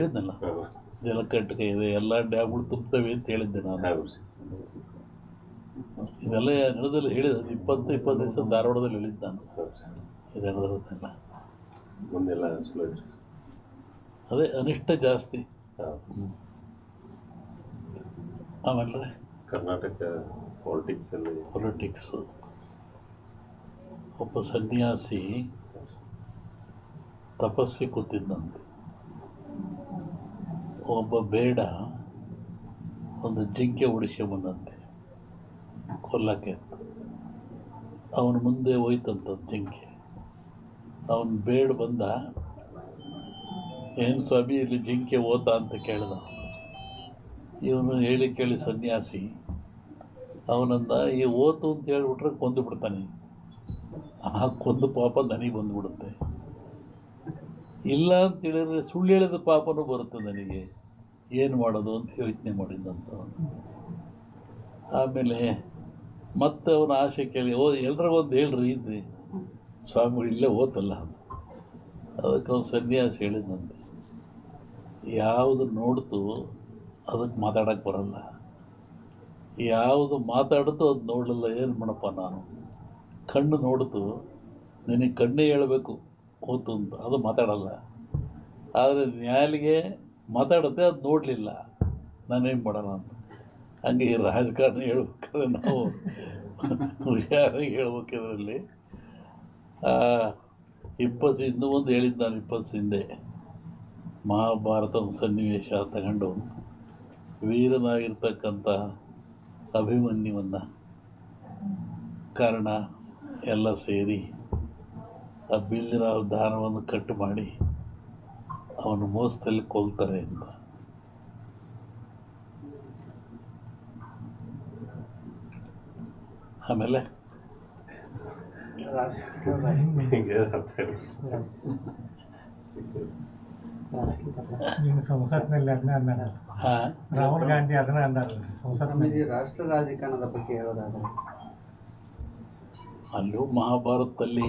ಹೇಳಿದ್ನಲ್ಲ? ಜಲಕಟ್ಟಕ ಜಲಕಂಟಕ ಇದೆ ಎಲ್ಲ ಡ್ಯಾಮ್ಗಳು ತುಂಬ್ತವೆ ಅಂತ ಹೇಳಿದ್ದೆ ನಾನು. ಇದೆಲ್ಲ ನಡೆದಲ್ಲಿ ಹೇಳಿದ ಇಪ್ಪತ್ತು ಇಪ್ಪತ್ತು ದಿವಸ ಧಾರವಾಡದಲ್ಲಿ ಹೇಳಿದ್ದು ನಾನು. ಇದು ನಡೆದಿರೋದೆಲ್ಲ ಮುಂದೆಲ್ಲ ಅದೇ ಅನಿಷ್ಟ ಜಾಸ್ತಿ. ಆಮೇಲೆ? Karnataka politics politics. ಒಬ್ಬ ಸನ್ಯಾಸಿ ತಪಸ್ಸಿ ಕೂತಿದ್ದಂತೆ ಒಬ್ಬ ಬೇಡ, ಒಂದು ಜಿಂಕೆ ಬಂದಂತೆ, ಕೊಲ್ಲಕ್ಕೆ ಅಂತ. ಅವನ ಮುಂದೆ ಹೋಯ್ತಂತದ್ದು ಜಿಂಕೆ. ಅವನು ಬೇಡ ಬಂದ, ಏನು ಸ್ವಾಮಿ, ಇಲ್ಲಿ ಜಿಂಕೆ ಓತ ಅಂತ ಕೇಳಿದ. ಇವನು ಹೇಳಿ ಕೇಳಿ ಸನ್ಯಾಸಿ, ಅವನಂದ, ಈ ಓತು ಅಂತ ಹೇಳ್ಬಿಟ್ರೆ ಕೊಂದು ಬಿಡ್ತಾನೆ. ಆ ಕೊಂದು ಪಾಪ ನನಗೆ ಬಂದುಬಿಡುತ್ತೆ. ಇಲ್ಲ ಅಂತೇಳಿದ್ರೆ ಸುಳ್ಳು ಹೇಳಿದ ಪಾಪನೂ ಬರುತ್ತೆ ನನಗೆ. ಏನು ಮಾಡೋದು ಅಂತ ಯೋಚನೆ ಮಾಡಿದ್ದಂತ ಆಮೇಲೆ ಮತ್ತೆ ಅವನ ಆಸೆ ಕೇಳಿ, ಓ ಎಲ್ರಿಗೊಂದು ಹೇಳ್ರಿ ಇದ್ರಿ. ಸ್ವಾಮಿಗಳು ಇಲ್ಲೇ ಓತಲ್ಲ ಅದಕ್ಕೆ ಅವನು ಸನ್ಯಾಸ ಹೇಳಿದಂತೆ, ಯಾವುದು ನೋಡ್ತು ಅದಕ್ಕೆ ಮಾತಾಡೋಕ್ಕೆ ಬರಲ್ಲ. ಯಾವುದು ಮಾತಾಡ್ತು ಅದು ನೋಡಲಿಲ್ಲ, ಏನು ಮಾಡಪ್ಪ ನಾನು? ಕಣ್ಣು ನೋಡ್ತು, ನಿನಗೆ ಕಣ್ಣೇ ಹೇಳಬೇಕು, ಓತು ಅಂತ. ಅದು ಮಾತಾಡಲ್ಲ. ಆದರೆ ನ್ಯಾಲಿಗೆ ಮಾತಾಡುತ್ತೆ ಅದು ನೋಡಲಿಲ್ಲ. ನಾನೇನು ಮಾಡೋಣ ಅಂತ. ಹಂಗೆ ರಾಜಕಾರಣ ಹೇಳ್ಬೇಕಾದ್ರೆ ನಾವು ಹುಷಾರಾಗಿ ಹೇಳ್ಬೇಕು ಇದರಲ್ಲಿ. ಇಪ್ಪತ್ತು ಇನ್ನೂ ಒಂದು ಹೇಳಿದ್ದು ನಾನು ಇಪ್ಪತ್ತು ಹಿಂದೆ ಮಹಾಭಾರತದ ಸನ್ನಿವೇಶ ತಗೊಂಡು ವೀರನಾಗಿರ್ತಕ್ಕಂಥ ಅಭಿಮನ್ಯುವನ್ನು ಕಾರಣ ಎಲ್ಲ ಸೇರಿ ಆ ಬಿಲ್ಲಿನ ದಾನವನ್ನು ಕಟ್ಟು ಮಾಡಿ ಅವನು ಮೋಸದಲ್ಲಿ ಕೊಲ್ತಾರೆ ಅಂತ. ಆಮೇಲೆ? ಸಂಸತ್ನಲ್ಲಿ ಅದನ್ನ ರಾಹುಲ್ ಗಾಂಧಿ ಅದನ್ನ ಅಂದಾರಲ್ಲ ಸಂಸತ್ನಲ್ಲಿ ಸ್ವಾಮೀಜಿ ರಾಷ್ಟ್ರ ರಾಜಕಾರಣದ ಬಗ್ಗೆ ಹೇಳೋದಾದ್ರೆ. ಅಲ್ಲೂ ಮಹಾಭಾರತದಲ್ಲಿ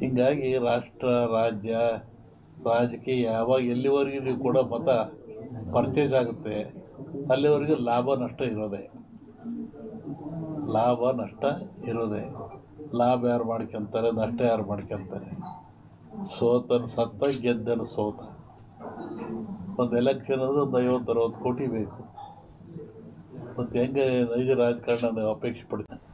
ಹೀಗಾಗಿ ರಾಷ್ಟ್ರ, ರಾಜ್ಯ, ರಾಜಕೀಯ ಯಾವಾಗ ಎಲ್ಲಿವರೆಗೂ ನೀವು ಕೂಡ ಮತ ಪರ್ಚೇಸ್ ಆಗುತ್ತೆ, ಅಲ್ಲಿವರೆಗೂ ಲಾಭ, ನಷ್ಟ ಇರೋದೆ. ಲಾಭ, ನಷ್ಟ ಇರೋದೆ. ಲಾಭ ಯಾರು ಮಾಡ್ಕೊಂತಾರೆ, ನಷ್ಟ ಯಾರು ಮಾಡ್ಕೊತಾರೆ. ಸೋತನ ಸತ್ತ, ಗೆದ್ದನ ಸೋತ. ಒಂದು ಎಲೆಕ್ಷನ್ ಅಂದರೆ ಒಂದು ಐವತ್ತು, ಅರವತ್ತು ಕೋಟಿ ಬೇಕು. ಮತ್ತು ಹೆಂಗೆ ನೈಜ ರಾಜಕಾರಣ ಅಪೇಕ್ಷೆ ಪಡ್ತಾರೆ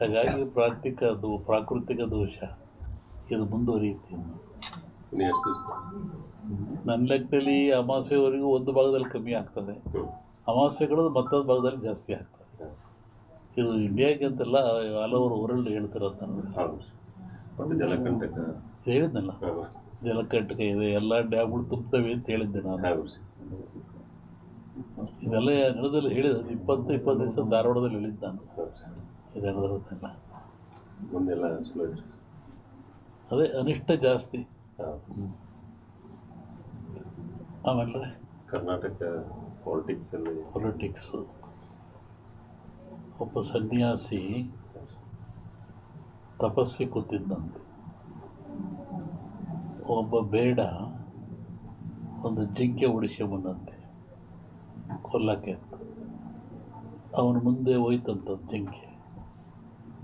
ಹಾಗಾಗಿ ಪ್ರಾಕೃತಿಕ ದೋ ಪ್ರಾಕೃತಿಕ ದೋಷ ಇದು ಮುಂದುವರಿಯುತ್ತೆ ನನ್ನ ಲೆಕ್ಕದಲ್ಲಿ ಅಮಾವಾಸ್ಯೆವರೆಗೂ ಒಂದು ಭಾಗದಲ್ಲಿ ಕಮ್ಮಿ ಆಗ್ತದೆ. ಹ್ಞೂ ಅಮಾವಾಸ್ಯೆಗಳು ಮತ್ತೊಂದು ಭಾಗದಲ್ಲಿ ಜಾಸ್ತಿ ಆಗ್ತದೆ. ಇದು ಇಂಡಿಯಾಗೆ ಅಂತೆಲ್ಲ ಹಲವರು ಊರಲ್ಲಿ ಹೇಳ್ತಿರೋದು ಇದು ಹೇಳಿದ್ನಲ್ಲ? ಜಲಕಂಟಕ ಇದೆ ಎಲ್ಲ ಡ್ಯಾಮ್ಗಳು ತುಂಬ್ತವೆ ಅಂತ ಹೇಳಿದ್ದೆ ನಾನು. ಇದೆಲ್ಲ ನಡೆದಲ್ಲಿ ಹೇಳಿದ ಇಪ್ಪತ್ತು ಇಪ್ಪತ್ತು ದಿವಸ ಧಾರವಾಡದಲ್ಲಿ ಹೇಳಿದ್ದು ನಾನು. ಹೌದು ಇದು ನಡೆದಿರೋದೆಲ್ಲ ಮುಂದೆಲ್ಲ ಚಲೋ ಇತ್ತು ಅದೇ ಅನಿಷ್ಟ ಜಾಸ್ತಿ. ಆಮೇಲೆ? ಕರ್ನಾಟಕ ಪಾಲಿಟಿಕ್ಸಲ್ಲಿ ಪೊಲಿಟಿಕ್ಸು ಒಬ್ಬ ಸನ್ಯಾಸಿ ತಪಸ್ಸಿ ಕೂತಿದ್ದಂತೆ. ಒಬ್ಬ ಬೇಡ ಒಂದು ಜಿಂಕೆ ಬಂದಂತೆ. ಕೊಲ್ಲಕ್ಕೆ ಅಂತ. ಅವನ ಮುಂದೆ ಹೋಯ್ತಂತದ್ದು ಜಿಂಕೆ.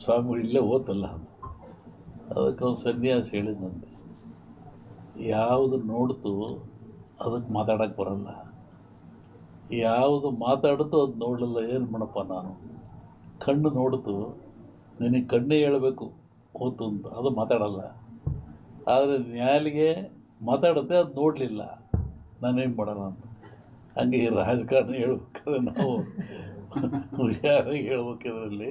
ಸ್ವಾಮಿಗಳು ಇಲ್ಲೇ ಓತಲ್ಲ ಅದಕ್ಕೆ ಅವನು ಸನ್ಯಾಸ ಹೇಳಿದಂತೆ ಯಾವುದು ನೋಡ್ತು ಅದಕ್ಕೆ ಮಾತಾಡೋಕ್ಕೆ ಬರಲ್ಲ. ಯಾವುದು ಮಾತಾಡ್ತು ಅದು ನೋಡಲಿಲ್ಲ, ಏನು ಮಾಡಪ್ಪ ನಾನು? ಕಣ್ಣು ನೋಡ್ತು, ನಿನಗೆ ಕಣ್ಣೇ ಹೇಳಬೇಕು ಓತು ಅಂತ, ಅದು ಮಾತಾಡಲ್ಲ. ಆದರೆ ನ್ಯಾಯಾಲಿಗೆ ಮಾತಾಡುತ್ತೆ ಅದು ನೋಡಲಿಲ್ಲ, ನಾನೇನು ಮಾಡೋಣ ಅಂತ. ಹಂಗೆ ಈ ರಾಜಕಾರಣ ಹೇಳ್ಬೇಕಾದ್ರೆ ನಾವು ಹುಷಾರಾಗಿ ಹೇಳ್ಬೇಕು ಇದರಲ್ಲಿ.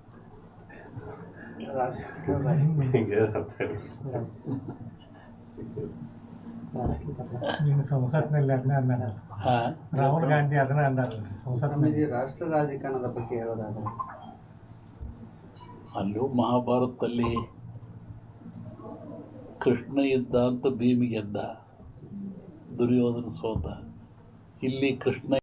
ನಿನ್ನ ಸಂಸತ್ನಲ್ಲಿ ಅದನ್ನ ಆ, ರಾಹುಲ್ ಗಾಂಧಿ ಅದನ್ನ ಅಂದಾರಲ್ಲ. ಸಂಸತ್ನಲ್ಲಿ ರಾಷ್ಟ್ರ ರಾಜಕಾರಣದ ಬಗ್ಗೆ ಹೇಳೋದಾದ್ರೆ ಅಲ್ಲೂ ಮಹಾಭಾರತದಲ್ಲಿ ಕೃಷ್ಣ ಇದ್ದ ಅಂತ ಭೀಮಿಗೆ ಎದ್ದ ದುರ್ಯೋಧನ ಸೋತ. ಇಲ್ಲಿ ಕೃಷ್ಣ